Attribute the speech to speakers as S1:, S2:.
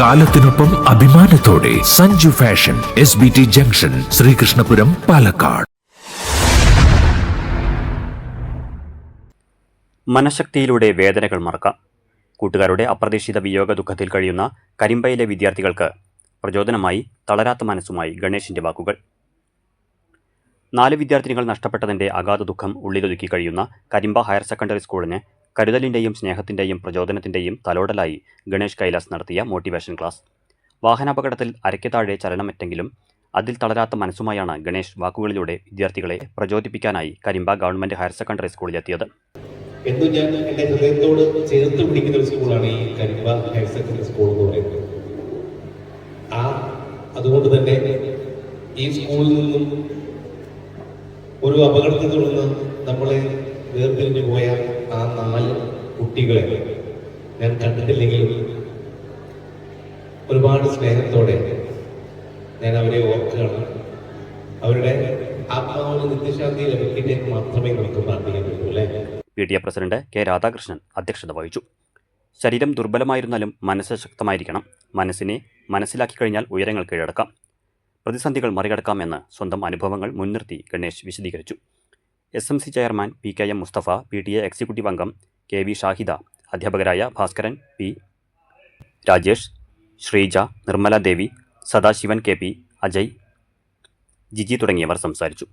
S1: കാലത്തിനൊപ്പം അഭിമാനത്തോടെ Sanju fashion S B T junction Sreekrishnapuram Palakkad.
S2: മനഃശക്തിയിലൂടെ വേദനകൾ മറക്കാം. കൂട്ടുകാരുടെ അപ്രതീക്ഷിത വിയോഗ ദുഃഖത്തിൽ കഴിയുന്ന കരിമ്പയിലെ വിദ്യാർത്ഥികൾക്ക് പ്രചോദനമായി തളരാത്ത മനസ്സുമായി ഗണേശിന്റെ വാക്കുകൾ. നാല് വിദ്യാർത്ഥിനികൾ നഷ്ടപ്പെട്ടതിന്റെ അഗാധ ദുഃഖം ഉള്ളിലൊതുക്കി കഴിയുന്ന കരിമ്പ ഹയർ സെക്കൻഡറി സ്കൂളിന് കരുതലിന്റെയും സ്നേഹത്തിന്റെയും പ്രചോദനത്തിന്റെയും തലോടലായി ഗണേഷ് കൈലാസ് നടത്തിയ മോട്ടിവേഷൻ ക്ലാസ്. വാഹനാപകടത്തിൽ അരയ്ക്ക് ചലനമറ്റെങ്കിലും അതിൽ തളരാത്ത മനസ്സുമായാണ് ഗണേഷ് വാക്കുകളിലൂടെ വിദ്യാർത്ഥികളെ പ്രചോദിപ്പിക്കാനായി കരിമ്പ ഗവൺമെന്റ് ഹയർ സെക്കൻഡറി സ്കൂളിലെത്തിയത്.
S3: എന്നും ഞാൻ എന്റെ ഹൃദയത്തോട് ചേർത്ത് പിടിക്കുന്ന ഒരു സ്കൂളാണ് ഈ കരിമ്പ ഹയർ സെക്കൻഡറി സ്കൂൾ എന്ന് പറയുന്നത്. ആ അതുകൊണ്ട് തന്നെ ഈ സ്കൂളിൽ നിന്നും ഒരു അപകടത്തെ തുടർന്ന് നമ്മളെ വേർതിരിഞ്ഞു പോയ ആ നാല് കുട്ടികളെ ഞാൻ കണ്ടിട്ടില്ലെങ്കിലും ഒരുപാട് സ്നേഹത്തോടെ ഞാൻ അവരെ ഓർക്കുകയാണ്. അവരുടെ ആത്മാവിന് നിത്യശാന്തി ലഭിക്കട്ടെ മാത്രമേ നമുക്ക് പ്രാർത്ഥിക്കാൻ പറ്റൂ അല്ലേ?
S2: P T A president K Radhakrishnan അധ്യക്ഷത വഹിച്ചു. ശരീരം ദുർബലമായിരുന്നാലും മനസ്സ് ശക്തമായിരിക്കണം. മനസ്സിനെ മനസ്സിലാക്കി കഴിഞ്ഞാൽ ഉയരങ്ങൾ കീഴടക്കാം. പ്രതിസന്ധികൾ മറികടക്കാമെന്ന് സ്വന്തം അനുഭവങ്ങൾ മുൻനിർത്തി ഗണേഷ് വിശദീകരിച്ചു. S M C chairman P K M Musthafa P T A executive അംഗം കെ വി ഷാഹിദ അധ്യാപകരായ Bhaskaran P Rajesh Sreeja Nirmala Devi Sadasivan K P Ajay Jiji തുടങ്ങിയവർ സംസാരിച്ചു.